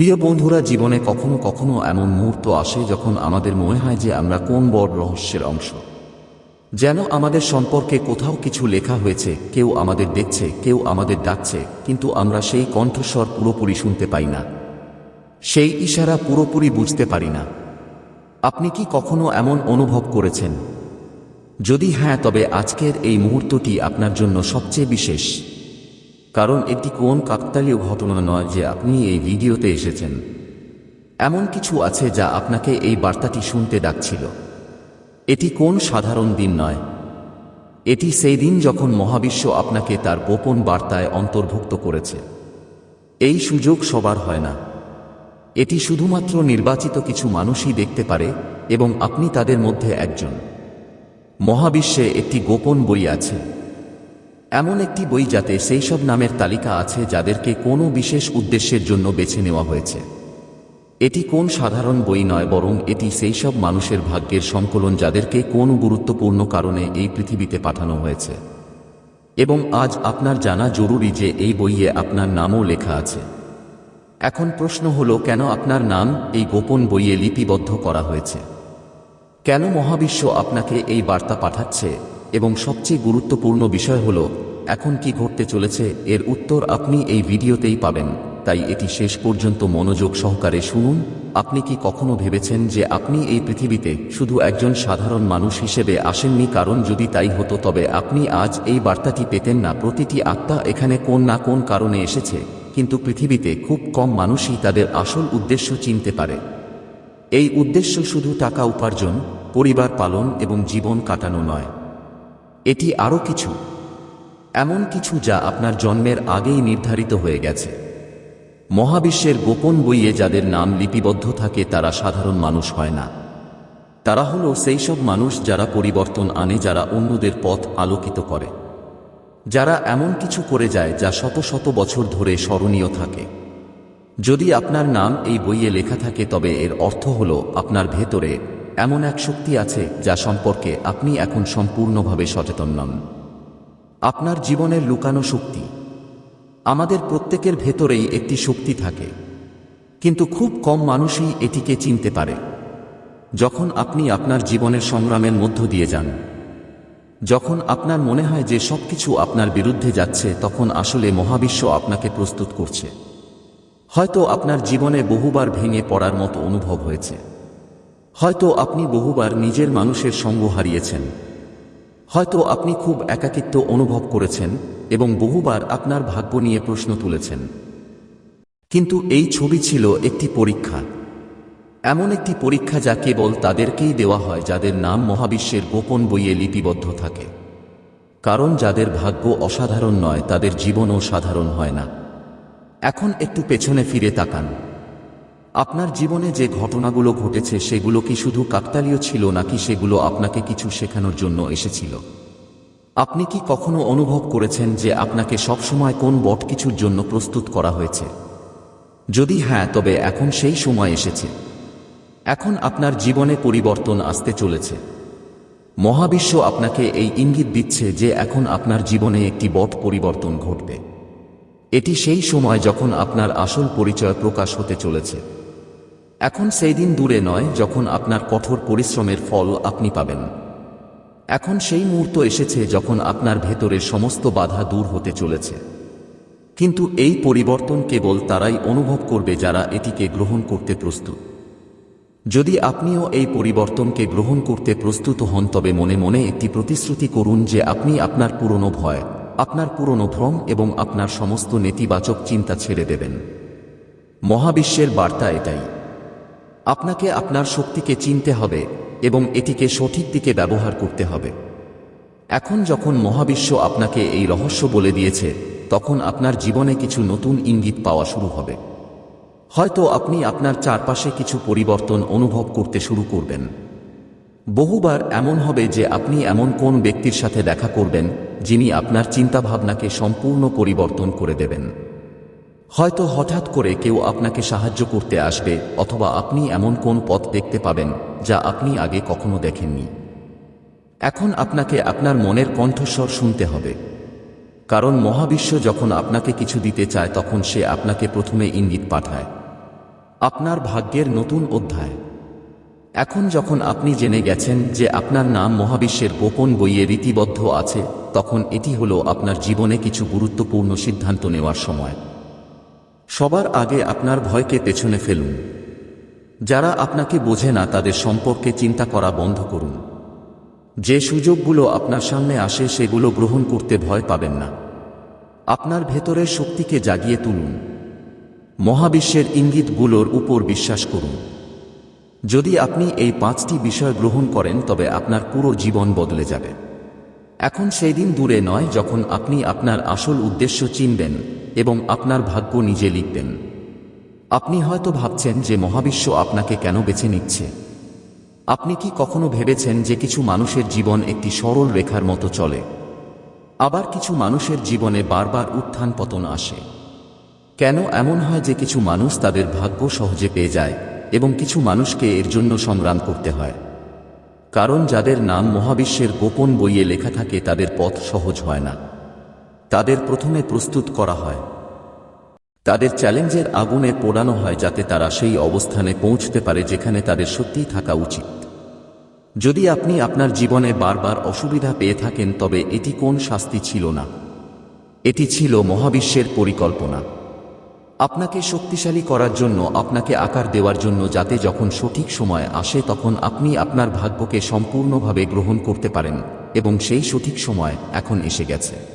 প্রিয় বন্ধুরা, জীবনে কখনো কখনো এমন মুহূর্ত আসে যখন আমাদের মনে হয় যে আমরা কোন বড় রহস্যের অংশ। যেন আমাদের সম্পর্কে কোথাও কিছু লেখা হয়েছে, কেউ আমাদের দেখছে, কেউ আমাদের ডাকছে, কিন্তু আমরা সেই কণ্ঠস্বর পুরোপুরি শুনতে পাই না। সেই ইশারা পুরোপুরি বুঝতে পারি না। আপনি কি কখনো এমন অনুভব করেছেন? যদি হ্যাঁ তবে আজকের এই মুহূর্তটি আপনার জন্য সবচেয়ে বিশেষ। কারণ এটি কোন কাকতালীয় ঘটনা নয় যে আপনি এই ভিডিওতে এসেছেন। এমন কিছু আছে যা আপনাকে এই বার্তাটি শুনতে ডাকছিল। এটি কোন সাধারণ দিন নয়। এটি সেই দিন যখন মহাবিশ্ব আপনাকে তার গোপন বার্তায় অন্তর্ভুক্ত করেছে। এই সুযোগ সবার হয় না। এটি শুধুমাত্র নির্বাচিত কিছু মানুষই দেখতে পারে এবং আপনি তাদের মধ্যে একজন। মহাবিশ্বে একটি গোপন বই আছে। এমন একটি বই যাতে সেই সব নামের তালিকা আছে যাদেরকে কোনো বিশেষ উদ্দেশ্যের জন্য বেছে নেওয়া হয়েছে। এটি কোন সাধারণ বই নয়, বরং এটি সেই সব মানুষের ভাগ্যের সংকলন যাদেরকে কোনো গুরুত্বপূর্ণ কারণে এই পৃথিবীতে পাঠানো হয়েছে। এবং আজ আপনার জানা জরুরি যে এই বইয়ে আপনার নামও লেখা আছে। এখন প্রশ্ন হলো, কেন আপনার নাম এই গোপন বইয়ে লিপিবদ্ধ করা হয়েছে? কেন মহাবিশ্ব আপনাকে এই বার্তা পাঠাচ্ছে? এবং সবচেয়ে গুরুত্বপূর্ণ বিষয় হল, এখন কি ঘটতে চলেছে এর উত্তর আপনি এই ভিডিওতেই পাবেন। তাই এটি শেষ পর্যন্ত মনোযোগ সহকারে শুনুন। আপনি কি কখনো ভেবেছেন যে আপনি এই পৃথিবীতে শুধু একজন সাধারণ মানুষ হিসেবে আসেননি? কারণ যদি তাই হতো, তবে আপনি আজ এই বার্তাটি পেতেন না। প্রতিটি আত্মা এখানে কোন না কোন কারণে এসেছে, কিন্তু পৃথিবীতে খুব কম মানুষই তাদের আসল উদ্দেশ্য চিনতে পারে। এই উদ্দেশ্য শুধু টাকা উপার্জন, পরিবার পালন এবং জীবন কাটানো নয়। এটি আরও কিছু। এমন কিছু যা আপনার জন্মের আগেই নির্ধারিত হয়ে গেছে। মহাবিশ্বের গোপন বইয়ে যাদের নাম লিপিবদ্ধ থাকে তারা সাধারণ মানুষ হয় না। তারা হল সেই সব মানুষ যারা পরিবর্তন আনে, যারা অন্যদের পথ আলোকিত করে। যারা এমন কিছু করে যায় যা শত শত বছর ধরে স্মরণীয় থাকে। যদি আপনার নাম এই বইয়ে লেখা থাকে, তবে এর অর্থ হল আপনার ভেতরে এমন এক শক্তি আছে যা সম্পর্কে আপনি এখন সম্পূর্ণভাবে সচেতন নন। আপনার জীবনের লুকানো শক্তি। আমাদের প্রত্যেকের ভেতরেই একটি শক্তি থাকে। কিন্তু খুব কম মানুষই এটিকে চিনতে পারে। যখন আপনি আপনার জীবনের সংগ্রামের মধ্য দিয়ে যান। যখন আপনার মনে হয় যে সবকিছু আপনার বিরুদ্ধে যাচ্ছে, তখন আসলে মহাবিশ্ব আপনাকে প্রস্তুত করছে। হয়তো আপনার জীবনে বহুবার ভেঙে পড়ার মতো অনুভব হয়েছে। হয়তো আপনি বহুবার নিজের মানুষের সঙ্গ হারিয়েছেন। হয়তো আপনি খুব একাকিত্ব অনুভব করেছেন এবং বহুবার আপনার ভাগ্য নিয়ে প্রশ্ন তুলেছেন। কিন্তু এই ছবি ছিল একটি পরীক্ষা। এমন একটি পরীক্ষা যা কেবল তাদেরকেই দেওয়া হয় যাদের নাম মহাবিশ্বের গোপন বইয়ে লিপিবদ্ধ থাকে। কারণ যাদের ভাগ্য অসাধারণ নয়, তাদের জীবনও সাধারণ হয় না। এখন একটু পেছনে ফিরে তাকান। আপনার জীবনে যে ঘটনাগুলো ঘটেছে সেগুলো কি শুধু কাকতালীয় ছিল নাকি সেগুলো আপনাকে কিছু শেখানোর জন্য এসেছিল? আপনি কি কখনো অনুভব করেছেন যে আপনাকে সবসময় কোন বট কিছুর জন্য প্রস্তুত করা হয়েছে? যদি হ্যাঁ তবে এখন সেই সময় এসেছে। এখন আপনার জীবনে পরিবর্তন আসতে চলেছে। মহাবিশ্ব আপনাকে এই ইঙ্গিত দিচ্ছে যে এখন আপনার জীবনে একটি বট পরিবর্তন ঘটবে। এটি সেই সময় যখন আপনার আসল পরিচয় প্রকাশ হতে চলেছে। এখন সেই দিন দূরে নয় যখন আপনার কঠোর পরিশ্রমের ফল আপনি পাবেন। এখন সেই মুহূর্ত এসেছে যখন আপনার ভেতরের সমস্ত বাধা দূর হতে চলেছে। কিন্তু এই পরিবর্তন কেবল তারাই অনুভব করবে যারা এটিকে গ্রহণ করতে প্রস্তুত। যদি আপনিও এই পরিবর্তনকে গ্রহণ করতে প্রস্তুত হন, তবে মনে মনে একটি প্রতিশ্রুতি করুন যে আপনি আপনার পুরনো ভয়, আপনার পুরনো ভ্রম এবং আপনার সমস্ত নেতিবাচক চিন্তা ছেড়ে দেবেন। মহাবিশ্বের বার্তা এটাই। আপনাকে আপনার শক্তিকে চিনতে হবে এবং এটিকে সঠিক দিকে ব্যবহার করতে হবে। এখন যখন মহাবিশ্ব আপনাকে এই রহস্য বলে দিয়েছে, তখন আপনার জীবনে কিছু নতুন ইঙ্গিত পাওয়া শুরু হবে। হয়তো আপনি আপনার চারপাশে কিছু পরিবর্তন অনুভব করতে শুরু করবেন। বহুবার এমন হবে যে আপনি এমন কোন ব্যক্তির সাথে দেখা করবেন, যিনি আপনার চিন্তাভাবনাকে সম্পূর্ণ পরিবর্তন করে দেবেন। হয়তো হঠাৎ করে কেউ আপনাকে সাহায্য করতে আসবে, অথবা আপনি এমন কোন পথ দেখতে পাবেন যা আপনি আগে কখনো দেখেননি। এখন আপনাকে আপনার মনের কণ্ঠস্বর শুনতে হবে। কারণ মহাবিশ্ব যখন আপনাকে কিছু দিতে চায়, তখন সে আপনাকে প্রথমে ইঙ্গিত পাঠায়। আপনার ভাগ্যের নতুন অধ্যায়। এখন যখন আপনি জেনে গেছেন যে আপনার নাম মহাবিশ্বের গোপন বইয়ে রীতিবদ্ধ আছে, তখন এটি হলো আপনার জীবনে কিছু গুরুত্বপূর্ণ সিদ্ধান্ত নেওয়ার সময়। সবার আগে আপনার ভয়কে পেছনে ফেলুন। যারা আপনাকে বোঝে না, তাদের সম্পর্কে চিন্তা করা বন্ধ করুন। যে সুযোগগুলো আপনার সামনে আসে, সেগুলো গ্রহণ করতে ভয় পাবেন না। আপনার ভেতরের শক্তিকে জাগিয়ে তুলুন। মহাবিশ্বের ইঙ্গিতগুলোর উপর বিশ্বাস করুন। যদি আপনি এই পাঁচটি বিষয় গ্রহণ করেন, তবে আপনার পুরো জীবন বদলে যাবে। এখন সেই দিন দূরে নয়, যখন আপনি আপনার আসল উদ্দেশ্য চিনবেন। এবং আপনার ভাগ্য নিজে লিখবেন। আপনি হয়তো ভাবছেন যে মহাবিশ্ব আপনাকে কেন বেছে নিচ্ছে। আপনি কি কখনো ভেবেছেন যে কিছু মানুষের জীবন একটি সরল রেখার মতো চলে? আবার কিছু মানুষের জীবনে বারবার উত্থান পতন আসে। কেন এমন হয় যে কিছু মানুষ তাদের ভাগ্য সহজে পেয়ে যায় এবং কিছু মানুষকে এর জন্য সংগ্রাম করতে হয়? কারণ যাদের নাম মহাবিশ্বের গোপন বইয়ে লেখা থাকে তাদের পথ সহজ হয় না। তাদের প্রথমে প্রস্তুত করা হয়। তাদের চ্যালেঞ্জের আগুনে পোড়ানো হয় যাতে তারা সেই অবস্থানে পৌঁছতে পারে যেখানে তাদের সত্যিই থাকা উচিত। যদি আপনি আপনার জীবনে বারবার অসুবিধা পেয়ে থাকেন, তবে এটি কোন শাস্তি ছিল না? এটি ছিল মহাবিশ্বের পরিকল্পনা। আপনাকে শক্তিশালী করার জন্য, আপনাকে আকার দেওয়ার জন্য যাতে যখন সঠিক সময় আসে, তখন আপনি আপনার ভাগ্যকে সম্পূর্ণভাবে গ্রহণ করতে পারেন এবং সেই সঠিক সময় এখন এসে গেছে।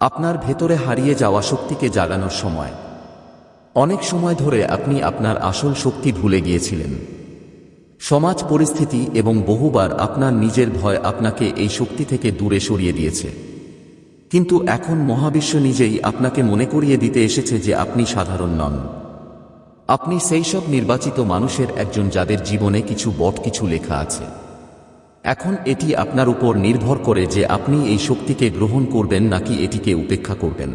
আপনার ভেতরে হারিয়ে যাওয়া শক্তিকে জাগানোর সময়। অনেক সময় ধরে আপনি আপনার আসল শক্তি ভুলে গিয়েছিলেন। সমাজ পরিস্থিতি এবং বহুবার আপনার নিজের ভয় আপনাকে এই শক্তি থেকে দূরে সরিয়ে দিয়েছে। কিন্তু এখন মহাবিশ্ব নিজেই আপনাকে মনে করিয়ে দিতে এসেছে যে আপনি সাধারণ নন। আপনি সেই সব নির্বাচিত মানুষের একজন যাদের জীবনে কিছু বট কিছু লেখা আছে। এখন এটি আপনার উপর নির্ভর করে যে আপনি এই শক্তিকে গ্রহণ করবেন নাকি এটিকে উপেক্ষা করবেন।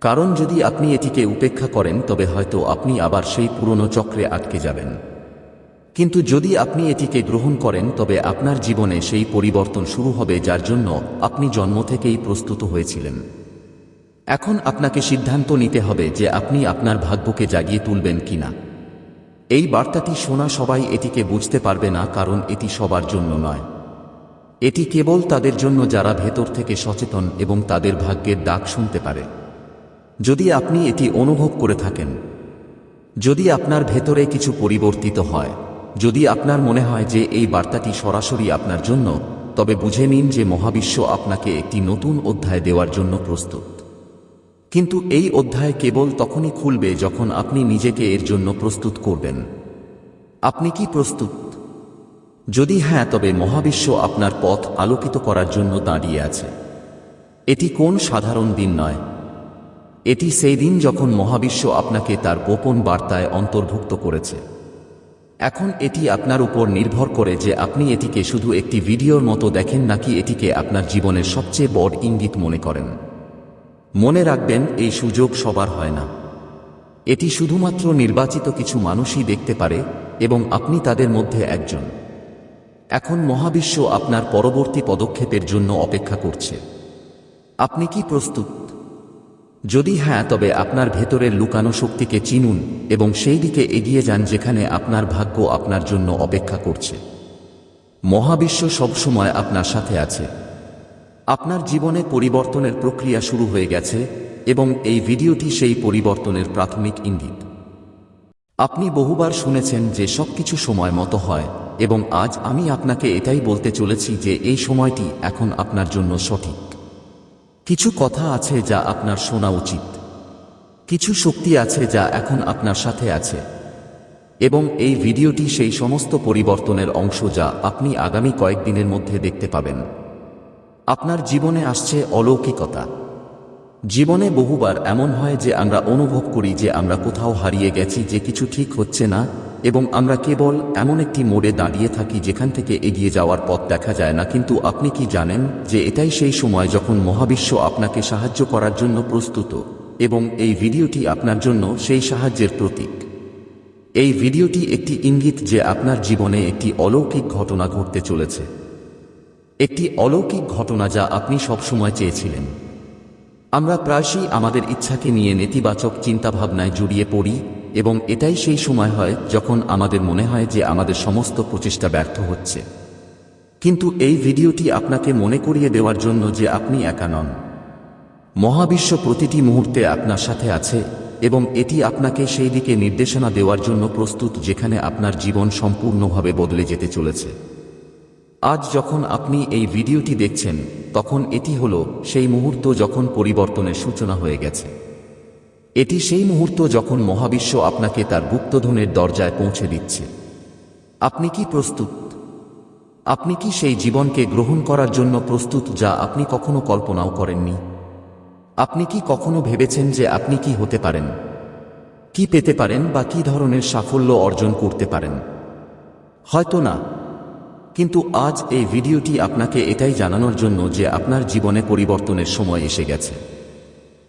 কারণ যদি আপনি এটিকে উপেক্ষা করেন, তবে হয়তো আপনি আবার সেই পুরনো চক্রে আটকে যাবেন। কিন্তু যদি আপনি এটিকে গ্রহণ করেন, তবে আপনার জীবনে সেই পরিবর্তন শুরু হবে যার জন্য আপনি জন্ম থেকেই প্রস্তুত হয়েছিলেন। এখন আপনাকে সিদ্ধান্ত নিতে হবে যে আপনি আপনার ভাগ্যকে জাগিয়ে তুলবেন কিনা। এই বার্তাটি শোনা সবাই এটিকে বুঝতে পারবে না, কারণ এটি সবার জন্য নয়। এটি কেবল তাদের জন্য যারা ভেতর থেকে সচেতন এবং তাদের ভাগ্যের ডাক শুনতে পারে। যদি আপনি এটি অনুভব করে থাকেন, যদি আপনার ভেতরে কিছু পরিবর্তিত হয়, যদি আপনার মনে হয় যে এই বার্তাটি সরাসরি আপনার জন্য, তবে বুঝে নিন যে মহাবিশ্ব আপনাকে একটি নতুন অধ্যায় দেওয়ার জন্য প্রস্তুত। কিন্তু এই অধ্যায় কেবল তখনই খুলবে যখন আপনি নিজেকে এর জন্য প্রস্তুত করবেন। আপনি কি প্রস্তুত? যদি হ্যাঁ তবে মহাবিশ্ব আপনার পথ আলোকিত করার জন্য দাঁড়িয়ে আছে। এটি কোন সাধারণ দিন নয়। এটি সেই দিন যখন মহাবিশ্ব আপনাকে তার গোপন বার্তায় অন্তর্ভুক্ত করেছে। এখন এটি আপনার উপর নির্ভর করে যে আপনি এটিকে শুধু একটি ভিডিওর মতো দেখেন নাকি এটিকে আপনার জীবনের সবচেয়ে বড় ইঙ্গিত মনে করেন। মনে রাখবেন, এই সুযোগ সবার হয় না। এটি শুধুমাত্র নির্বাচিত কিছু মানুষই দেখতে পারে এবং আপনি তাদের মধ্যে একজন। এখন মহাবিশ্ব আপনার পরবর্তী পদক্ষেপের জন্য অপেক্ষা করছে। আপনি কি প্রস্তুত? যদি হ্যাঁ তবে আপনার ভেতরের লুকানো শক্তিকে চিনুন এবং সেই দিকে এগিয়ে যান যেখানে আপনার ভাগ্য আপনার জন্য অপেক্ষা করছে। মহাবিশ্ব সবসময় আপনার সাথে আছে। আপনার জীবনে পরিবর্তনের প্রক্রিয়া শুরু হয়ে গেছে এবং এই ভিডিওটি সেই পরিবর্তনের প্রাথমিক ইঙ্গিত। আপনি বহুবার শুনেছেন যে সবকিছু সময় মতো হয় এবং আজ আমি আপনাকে এটাই বলতে চলেছি যে এই সময়টি এখন আপনার জন্য সঠিক। কিছু কথা আছে যা আপনার শোনা উচিত। কিছু শক্তি আছে যা এখন আপনার সাথে আছে। এবং এই ভিডিওটি সেই সমস্ত পরিবর্তনের অংশ যা আপনি আগামী কয়েকদিনের মধ্যে দেখতে পাবেন। আপনার জীবনে আসছে অলৌকিকতা। জীবনে বহুবার এমন হয় যে আমরা অনুভব করি যে আমরা কোথাও হারিয়ে গেছি, যে কিছু ঠিক হচ্ছে না, এবং আমরা কেবল এমন একটি মোড়ে দাঁড়িয়ে থাকি যেখান থেকে এগিয়ে যাওয়ার পথ দেখা যায় না। কিন্তু আপনি কি জানেন যে এটাই সেই সময় যখন মহাবিশ্ব আপনাকে সাহায্য করার জন্য প্রস্তুত, এবং এই ভিডিওটি আপনার জন্য সেই সাহায্যের প্রতীক? এই ভিডিওটি একটি ইঙ্গিত যে আপনার জীবনে একটি অলৌকিক ঘটনা ঘটতে চলেছে। একটি অলৌকিক ঘটনা যা আপনি সবসময় চেয়েছিলেন। আমরা প্রায়শই আমাদের ইচ্ছাকে নিয়ে নেতিবাচক চিন্তাভাবনায় জড়িয়ে পড়ি এবং এটাই সেই সময় হয় যখন আমাদের মনে হয় যে আমাদের সমস্ত প্রচেষ্টা ব্যর্থ হচ্ছে। কিন্তু এই ভিডিওটি আপনাকে মনে করিয়ে দেওয়ার জন্য যে আপনি একা নন। মহাবিশ্ব প্রতিটি মুহূর্তে আপনার সাথে আছে এবং এটি আপনাকে সেই দিকে নির্দেশনা দেওয়ার জন্য প্রস্তুত যেখানে আপনার জীবন সম্পূর্ণভাবে বদলে যেতে চলেছে। আজ যখন আপনি এই ভিডিওটি দেখছেন, তখন এটি হল সেই মুহূর্ত যখন পরিবর্তনের সূচনা হয়ে গেছে। এটি সেই মুহূর্ত যখন মহাবিশ্ব আপনাকে তার গুপ্তধনের দরজায় পৌঁছে দিচ্ছে। আপনি কি প্রস্তুত? আপনি কি সেই জীবনকে গ্রহণ করার জন্য প্রস্তুত যা আপনি কখনো কল্পনাও করেননি? আপনি কি কখনো ভেবেছেন যে আপনি কি হতে পারেন? কি পেতে পারেন বা কি ধরনের সাফল্য অর্জন করতে পারেন? হয়তো না। কিন্তু আজ এই ভিডিওটি আপনাকে এটাই জানানোর জন্য যে আপনার জীবনে পরিবর্তনের সময় এসে গেছে।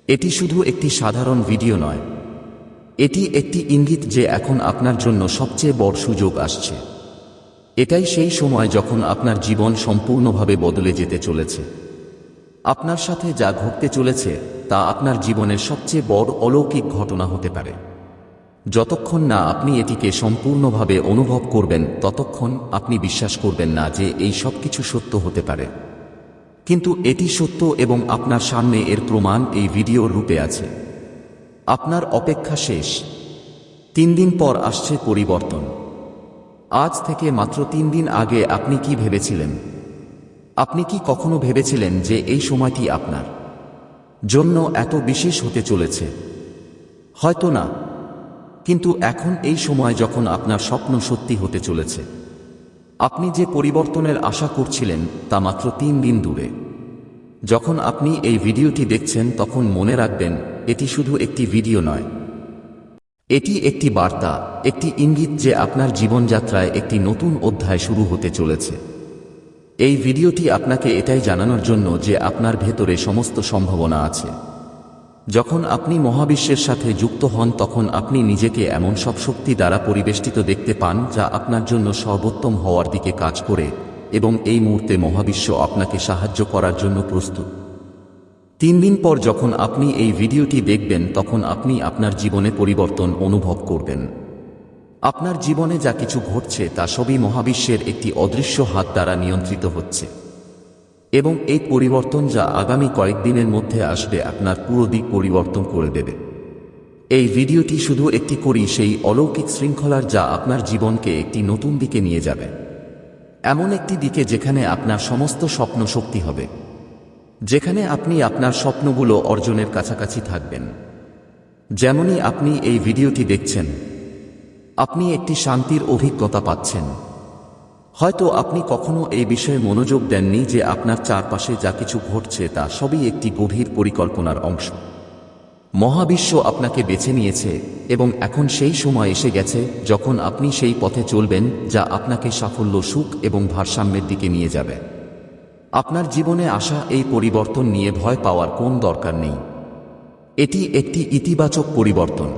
এটি শুধু একটি সাধারণ ভিডিও নয়। এটি একটি ইঙ্গিত যে এখন আপনার জন্য সবচেয়ে বড় সুযোগ আসছে। এটাই সেই সময় যখন আপনার জীবন সম্পূর্ণভাবে বদলে যেতে চলেছে। আপনার সাথে যা ঘটতে চলেছে তা আপনার জীবনের সবচেয়ে বড় অলৌকিক ঘটনা হতে পারে। যতক্ষণ না আপনি এটিকে সম্পূর্ণভাবে অনুভব করবেন, ততক্ষণ আপনি বিশ্বাস করবেন না যে এই সব কিছু সত্য হতে পারে। কিন্তু এটি সত্য এবং আপনার সামনে এর প্রমাণ এই ভিডিওর রূপে আছে। আপনার অপেক্ষা শেষ। তিন দিন পর আসছে পরিবর্তন। আজ থেকে মাত্র তিন দিন আগে আপনি কি ভেবেছিলেন? আপনি কি কখনো ভেবেছিলেন যে এই সময়টি আপনার জন্য এত বিশেষ হতে চলেছে? হয়তো না। কিন্তু এখন এই সময় যখন আপনার স্বপ্ন সত্যি হতে চলেছে, আপনি যে পরিবর্তনের আশা করছিলেন তা মাত্র তিন দিন দূরে। যখন আপনি এই ভিডিওটি দেখছেন, তখন মনে রাখবেন, এটি শুধু একটি ভিডিও নয়। এটি একটি বার্তা, একটি ইঙ্গিত যে আপনার জীবনযাত্রায় একটি নতুন অধ্যায় শুরু হতে চলেছে। এই ভিডিওটি আপনাকে এটাই জানানোর জন্য যে আপনার ভেতরে সমস্ত সম্ভাবনা আছে। যখন আপনি মহাবিশ্বের সাথে যুক্ত হন, তখন আপনি নিজেকে এমন সব শক্তি দ্বারা পরিবেষ্টিত দেখতে পান, যা আপনার জন্য সর্বোত্তম হওয়ার দিকে কাজ করে এবং এই মুহূর্তে মহাবিশ্ব আপনাকে সাহায্য করার জন্য প্রস্তুত। তিন দিন পর যখন আপনি এই ভিডিওটি দেখবেন, তখন আপনি আপনার জীবনে পরিবর্তন অনুভব করবেন। আপনার জীবনে যা কিছু ঘটছে, তা সবই মহাবিশ্বের একটি অদৃশ্য হাত দ্বারা নিয়ন্ত্রিত হচ্ছে। এবং এই পরিবর্তন যা আগামী কয়েকদিনের মধ্যে আসবে আপনার পুরো দিক পরিবর্তন করে দেবে। এই ভিডিওটি শুধু একটি করি সেই অলৌকিক শৃঙ্খলার যা আপনার জীবনকে একটি নতুন দিকে নিয়ে যাবে। এমন একটি দিকে যেখানে আপনার সমস্ত স্বপ্ন শক্তি হবে। যেখানে আপনি আপনার স্বপ্নগুলো অর্জনের কাছাকাছি থাকবেন। যেমনই আপনি এই ভিডিওটি দেখছেন, আপনি একটি শান্তির অভিজ্ঞতা পাচ্ছেন। হয়তো আপনি কখনো এই বিষয়ে মনোযোগ দেননি যে আপনার চারপাশে যা কিছু ঘটছে তা সবই একটি গভীর পরিকল্পনার অংশ। মহাবিশ্ব আপনাকে বেছে নিয়েছে এবং এখন সেই সময় এসে গেছে যখন আপনি সেই পথে চলবেন যা আপনাকে সাফল্য, সুখ এবং ভারসাম্যের দিকে নিয়ে যাবে। আপনার জীবনে আসা এই পরিবর্তন নিয়ে ভয় পাওয়ার কোন দরকার নেই। এটি একটি ইতিবাচক পরিবর্তন।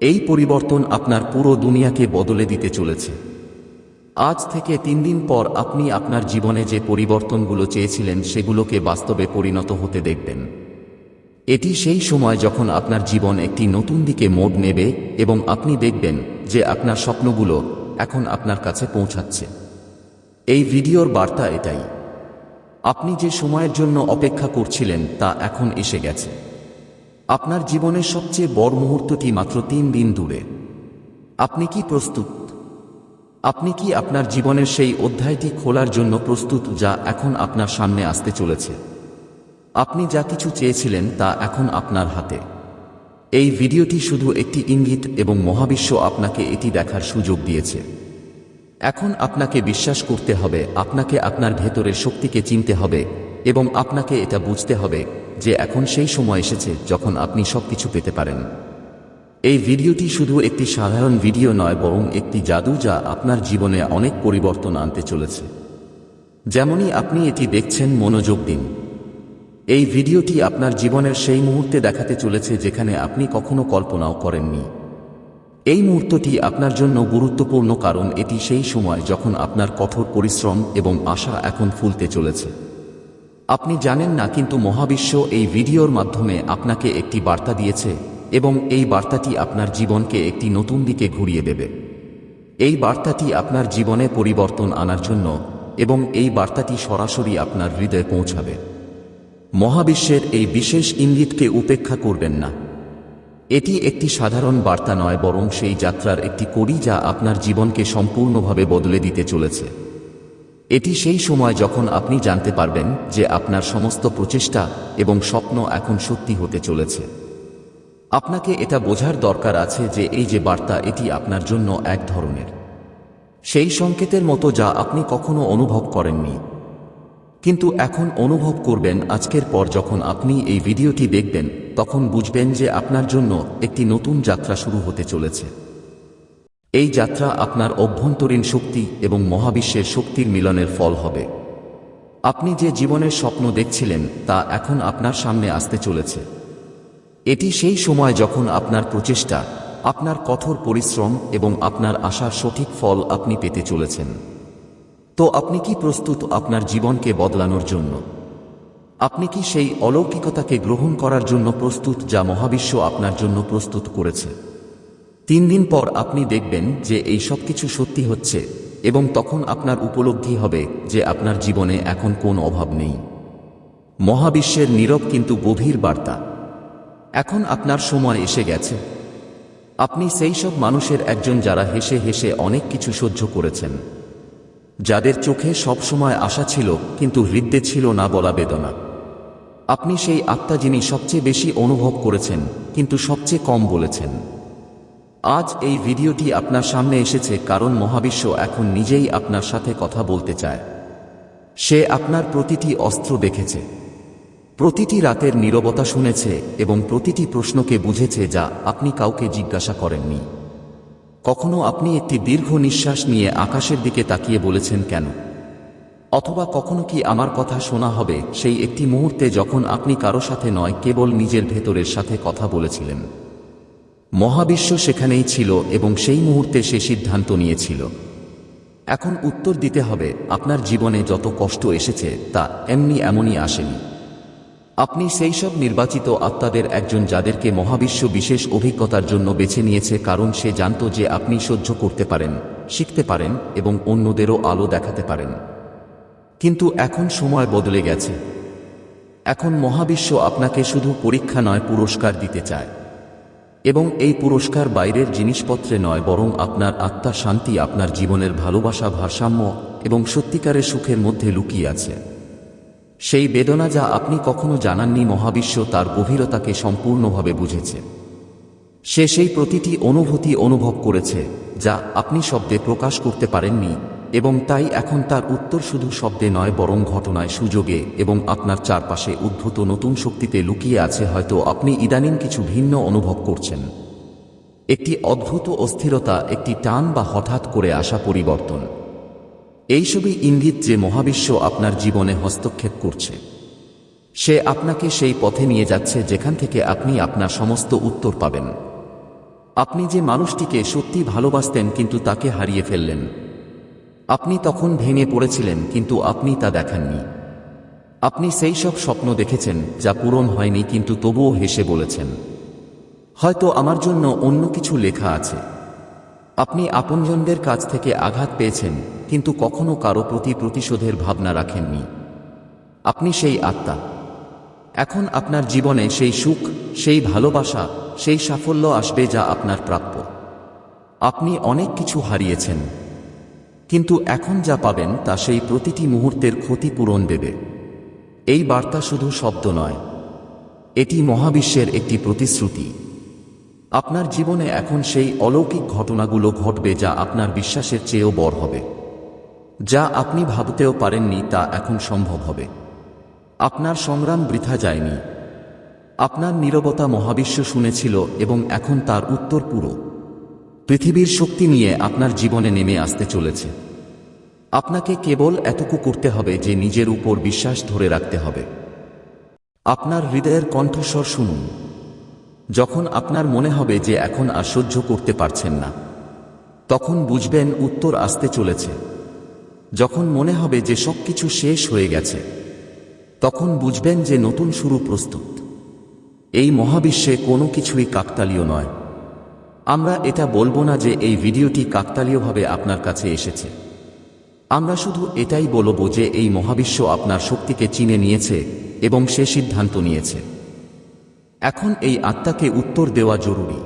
এই পরিবর্তন আপনার পুরো দুনিয়াকে বদলে দিতে চলেছে। আজ থেকে তিন দিন পর আপনি আপনার জীবনে যে পরিবর্তনগুলো চেয়েছিলেন সেগুলোকে বাস্তবে পরিণত হতে দেখবেন। এটি সেই সময় যখন আপনার জীবন একটি নতুন দিকে মোড় নেবে এবং আপনি দেখবেন যে আপনার স্বপ্নগুলো এখন আপনার কাছে পৌঁছাচ্ছে। এই ভিডিওর বার্তা এটাই। আপনি যে সময়ের জন্য অপেক্ষা করছিলেন তা এখন এসে গেছে। আপনার জীবনের সবচেয়ে বড় মুহূর্তটি মাত্র তিন দিন দূরে। আপনি কি প্রস্তুত? আপনি কি আপনার জীবনের সেই অধ্যায়টি খোলার জন্য প্রস্তুত যা এখন আপনার সামনে আসতে চলেছে? আপনি যা কিছু চেয়েছিলেন তা এখন আপনার হাতে। এই ভিডিওটি শুধু একটি ইঙ্গিত এবং মহাবিশ্ব আপনাকে এটি দেখার সুযোগ দিয়েছে। এখন আপনাকে বিশ্বাস করতে হবে, আপনাকে আপনার ভেতরের শক্তিকে চিনতে হবে এবং আপনাকে এটা বুঝতে হবে যে এখন সেই সময় এসেছে যখন আপনি সবকিছু পেতে পারেন। এই ভিডিওটি শুধু একটি সাধারণ ভিডিও নয়, বরং একটি জাদু যা আপনার জীবনে অনেক পরিবর্তন আনতে চলেছে। যেমনই আপনি এটি দেখছেন মনোযোগ দিন। এই ভিডিওটি আপনার জীবনের সেই মুহূর্তে দেখাতে চলেছে যেখানে আপনি কখনো কল্পনাও করেননি। এই মুহূর্তটি আপনার জন্য গুরুত্বপূর্ণ কারণ এটি সেই সময় যখন আপনার কঠোর পরিশ্রম এবং আশা এখন ফুলতে চলেছে। আপনি জানেন না, কিন্তু মহাবিশ্ব এই ভিডিওর মাধ্যমে আপনাকে একটি বার্তা দিয়েছে এবং এই বার্তাটি আপনার জীবনকে একটি নতুন দিকে ঘুরিয়ে দেবে। এই বার্তাটি আপনার জীবনে পরিবর্তন আনার জন্য এবং এই বার্তাটি সরাসরি আপনার হৃদয়ে পৌঁছাবে। মহাবিশ্বের এই বিশেষ ইঙ্গিতকে উপেক্ষা করবেন না। এটি একটি সাধারণ বার্তা নয়, বরং সেই যাত্রার একটি কড়ি যা আপনার জীবনকে সম্পূর্ণভাবে বদলে দিতে চলেছে। এটি সেই সময় যখন আপনি জানতে পারবেন যে আপনার সমস্ত প্রচেষ্টা এবং স্বপ্ন এখন সত্যি হতে চলেছে। আপনাকে এটা বোঝার দরকার আছে যে এই যে বার্তা, এটি আপনার জন্য এক ধরনের। সেই সংকেতের মতো যা আপনি কখনো অনুভব করেননি। কিন্তু এখন অনুভব করবেন আজকের পর যখন আপনি এই ভিডিওটি দেখবেন, তখন বুঝবেন যে আপনার জন্য একটি নতুন যাত্রা শুরু হতে চলেছে। এই যাত্রা আপনার অভ্যন্তরীণ শক্তি এবং মহাবিশ্বের শক্তির মিলনের ফল হবে। আপনি যে জীবনের স্বপ্ন দেখছিলেন, তা এখন আপনার সামনে আসতে চলেছে। এটি সেই সময় যখন আপনার প্রচেষ্টা, আপনার কঠোর পরিশ্রম এবং আপনার আশার সঠিক ফল আপনি পেতে চলেছেন। তো আপনি কি প্রস্তুত আপনার জীবনকে বদলানোর জন্য? আপনি কি সেই অলৌকিকতাকে গ্রহণ করার জন্য প্রস্তুত যা মহাবিশ্ব আপনার জন্য প্রস্তুত করেছে? তিন দিন পর আপনি দেখবেন যে এই সব কিছু সত্যি হচ্ছে এবং তখন আপনার উপলব্ধি হবে যে আপনার জীবনে এখন কোন অভাব নেই। মহাবিশ্বের নীরব কিন্তু গভীর বার্তা। এখন আপনার সময় এসে গেছে। আপনি সেই সব মানুষের একজন যারা হেসে হেসে অনেক কিছু সহ্য করেছেন। যাদের চোখে সবসময় আশা ছিল, কিন্তু হৃদয়ে ছিল না বলা বেদনা। আপনি সেই আত্মা যিনি সবচেয়ে বেশি অনুভব করেছেন, কিন্তু সবচেয়ে কম বলেছেন। আজ এই ভিডিওটি আপনার সামনে এসেছে কারণ মহাবিশ্ব এখন নিজেই আপনার সাথে কথা বলতে চায়। সে আপনার প্রতিটি অস্ত্র দেখেছে। প্রতিটি রাতের নীরবতা শুনেছে এবং প্রতিটি প্রশ্নকে বুঝেছে যা আপনি কাউকে জিজ্ঞাসা করেননি। কখনো আপনি একটি দীর্ঘ নিঃশ্বাস নিয়ে আকাশের দিকে তাকিয়ে বলেছেন কেন? অথবা কখনো কি আমার কথা শোনা হবে সেই একটি মুহূর্তে যখন আপনি কারও সাথে নয়, কেবল নিজের ভেতরের সাথে কথা বলেছিলেন। মহাবিশ্ব সেখানেই ছিল এবং সেই মুহূর্তে সে সিদ্ধান্ত নিয়েছিল। এখন উত্তর দিতে হবে, আপনার জীবনে যত কষ্ট এসেছে তা এমনি এমনই আসেনি। আপনি সেই সব নির্বাচিত আত্মাদের একজন যাদেরকে মহাবিশ্ব বিশেষ অভিজ্ঞতার জন্য বেছে নিয়েছে কারণ সে জানত যে আপনি সহ্য করতে পারেন, শিখতে পারেন এবং অন্যদেরও আলো দেখাতে পারেন। কিন্তু এখন সময় বদলে গেছে। এখন মহাবিশ্ব আপনাকে শুধু পরীক্ষা নয়, পুরস্কার দিতে চায়। এবং এই পুরস্কার বাইরের জিনিসপত্রে নয়, বরং আপনার আত্মা শান্তি, আপনার জীবনের ভালোবাসা, ভারসাম্য এবং সত্যিকারের সুখের মধ্যে লুকিয়ে আছে। সেই বেদনা যা আপনি কখনো জানাননি মহাবিশ্ব তার গভীরতাকে সম্পূর্ণভাবে বুঝেছে। সে সেই প্রতিটি অনুভূতি অনুভব করেছে, যা আপনি শব্দে প্রকাশ করতে পারেননি, এবং তাই এখন তার উত্তর শুধু শব্দে নয় বরং ঘটনায় সুযোগে এবং আপনার চারপাশে উদ্ভূত নতুন শক্তিতে লুকিয়ে আছে হয়তো আপনি ইদানিং কিছু ভিন্ন অনুভব করছেন। একটি অদ্ভুত অস্থিরতা, একটি টান বা হঠাৎ করে আসা পরিবর্তন। এইসবই ইঙ্গিত যে মহাবিশ্ব আপনার জীবনে হস্তক্ষেপ করছে। সে আপনাকে সেই পথে নিয়ে যাচ্ছে যেখান থেকে আপনি আপনার সমস্ত উত্তর পাবেন। আপনি যে মানুষটিকে সত্যি ভালোবাসতেন কিন্তু তাকে হারিয়ে ফেললেন। আপনি তখন ভেঙে পড়েছিলেন কিন্তু আপনি তা দেখাননি। আপনি সেই সব স্বপ্ন দেখেছেন যা পূরণ হয়নি কিন্তু তবুও হেসে বলেছেন, হয়তো আমার জন্য অন্য কিছু লেখা আছে। আপনি আপনজনদের কাছ থেকে আঘাত পেয়েছেন, কিন্তু কখনো কারও প্রতি প্রতিশোধের ভাবনা রাখেননি। আপনি সেই আত্মা। এখন আপনার জীবনে সেই সুখ, সেই ভালোবাসা, সেই সাফল্য আসবে যা আপনার প্রাপ্য। আপনি অনেক কিছু হারিয়েছেন। কিন্তু এখন যা পাবেন তা সেই প্রতিটি মুহূর্তের ক্ষতিপূরণ দেবে। এই বার্তা শুধু শব্দ নয়। এটি মহাবিশ্বের একটি প্রতিশ্রুতি। আপনার জীবনে এখন সেই অলৌকিক ঘটনাগুলো ঘটবে যা আপনার বিশ্বাসের চেয়েও বড় হবে। যা আপনি ভাবতেও পারেননি তা এখন সম্ভব হবে। আপনার সংগ্রাম বৃথা যায়নি। আপনার নীরবতা মহাবিশ্ব শুনেছিল এবং এখন তার উত্তর পুরো। পৃথিবীর শক্তি নিয়ে আপনার জীবনে নেমে আসতে চলেছে। আপনাকে কেবল এতটুকু করতে হবে যে নিজের উপর বিশ্বাস ধরে রাখতে হবে। আপনার হৃদয়ের কণ্ঠস্বর শুনুন। যখন আপনার মনে হবে যে এখন আর সহ্য করতে পারছেন না, তখন বুঝবেন উত্তর আসতে চলেছে। যখন মনে হবে যে সবকিছু শেষ হয়ে গেছে, তখন বুঝবেন যে নতুন শুরু প্রস্তুত। এই মহাবিশ্বে কোনো কিছুই কাকতালীয় নয়। আমরা এটা বলব না যে এই ভিডিওটি কাকতালীয়ভাবে আপনার কাছে এসেছে। আমরা শুধু এটাই বলব যে এই মহাবিশ্ব আপনার শক্তিকে চিনে নিয়েছে এবং সে সিদ্ধান্ত নিয়েছে। এখন এই আত্মাকে উত্তর দেওয়া জরুরি।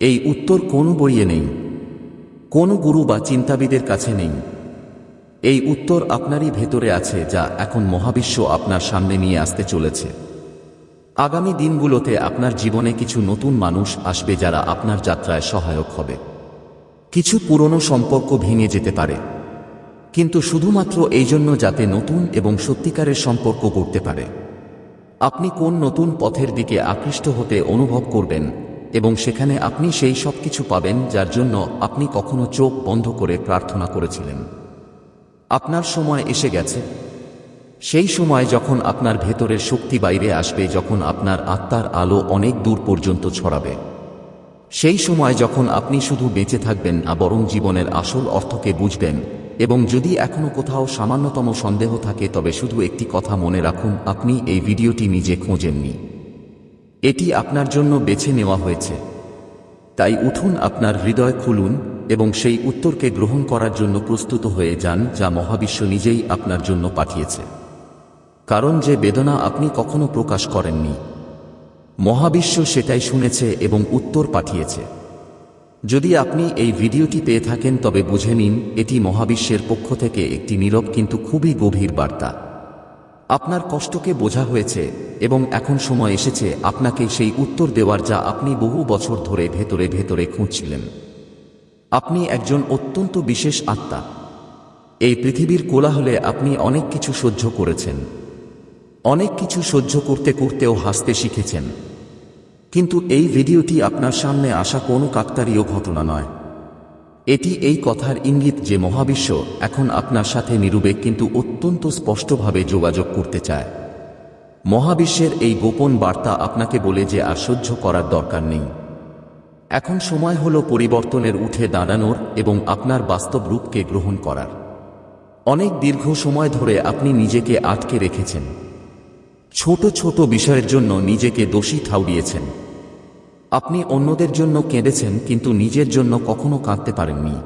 এই উত্তর কোনো বইয়ে নেই, কোনো গুরু বা চিন্তাবিদের কাছে নেই। এই উত্তর আপনারই ভেতরে আছে যা এখন মহাবিশ্ব আপনার সামনে নিয়ে আসতে চলেছে। আগামী দিনগুলোতে আপনার জীবনে কিছু নতুন মানুষ আসবে যারা আপনার যাত্রায় সহায়ক হবে। কিছু পুরনো সম্পর্ক ভেঙে যেতে পারে, কিন্তু শুধুমাত্র এই জন্য যাতে নতুন এবং সত্যিকারের সম্পর্ক করতে পারে। আপনি কোন নতুন পথের দিকে আকৃষ্ট হতে অনুভব করবেন, এবং সেখানে আপনি সেই সব কিছু পাবেন যার জন্য আপনি কখনো চোখ বন্ধ করে প্রার্থনা করেছিলেন। আপনার সময় এসে গেছে। সেই সময় যখন আপনার ভেতরের শক্তি বাইরে আসবে, যখন আপনার আত্মার আলো অনেক দূর পর্যন্ত ছড়াবে। সেই সময় যখন আপনি শুধু বেঁচে থাকবেন না, বরং জীবনের আসল অর্থকে বুঝবেন এবং যদি এখনও কোথাও সামান্যতম সন্দেহ থাকে, তবে শুধু একটি কথা মনে রাখুন, আপনি এই ভিডিওটি নিজে খোঁজেননি। এটি আপনার জন্য বেছে নেওয়া হয়েছে। তাই উঠুন আপনার হৃদয় খুলুন এবং সেই উত্তরকে গ্রহণ করার জন্য প্রস্তুত হয়ে যান, যা মহাবিশ্ব নিজেই আপনার জন্য পাঠিয়েছে। কারণ যে বেদনা আপনি কখনো প্রকাশ করেননি। মহাবিশ্ব সেটাই শুনেছে এবং উত্তর পাঠিয়েছে। যদি আপনি এই ভিডিওটি পেয়ে থাকেন তবে বুঝে নিন, এটি মহাবিশ্বের পক্ষ থেকে একটি নীরব কিন্তু খুবই গভীর বার্তা। আপনার কষ্টকে বোঝা হয়েছে, এবং এখন সময় এসেছে আপনাকে সেই উত্তর দেওয়ার যা আপনি বহু বছর ধরে ভেতরে ভেতরে খুঁজছিলেন। আপনি একজন অত্যন্ত বিশেষ আত্মা। এই পৃথিবীর কোলাহলে আপনি অনেক কিছু সহ্য করেছেন। অনেক কিছু সহ্য করতে করতেও হাসতে শিখেছেন। কিন্তু এই ভিডিওটি আপনার সামনে আসা কোনো কাকতারীয় ঘটনা নয়। এটি এই কথার ইঙ্গিত যে মহাবিশ্ব এখন আপনার সাথে নিরুবে কিন্তু অত্যন্ত স্পষ্টভাবে যোগাযোগ করতে চায়। মহাবিশ্বের এই গোপন বার্তা আপনাকে বলে যে আর সহ্য করার দরকার নেই। এখন সময় হলো পরিবর্তনের উঠে দাঁড়ানোর এবং আপনার বাস্তব রূপকে গ্রহণ করার। অনেক দীর্ঘ সময় ধরে আপনি নিজেকে আটকে রেখেছেন। ছোট ছোট বিষয়ের জন্য নিজেকে দোষী ঠাউরিয়েছেন আপনি অন্যদের জন্য কেঁদেছেন, কিন্তু নিজের জন্য কখনো কাঁদতে পারেননি।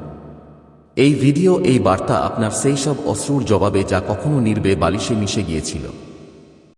এই ভিডিও, এই বার্তা আপনার সেই সব অশ্রুর জবাবে যা কখনো নির্বে বালিশে মিশে গিয়েছিল।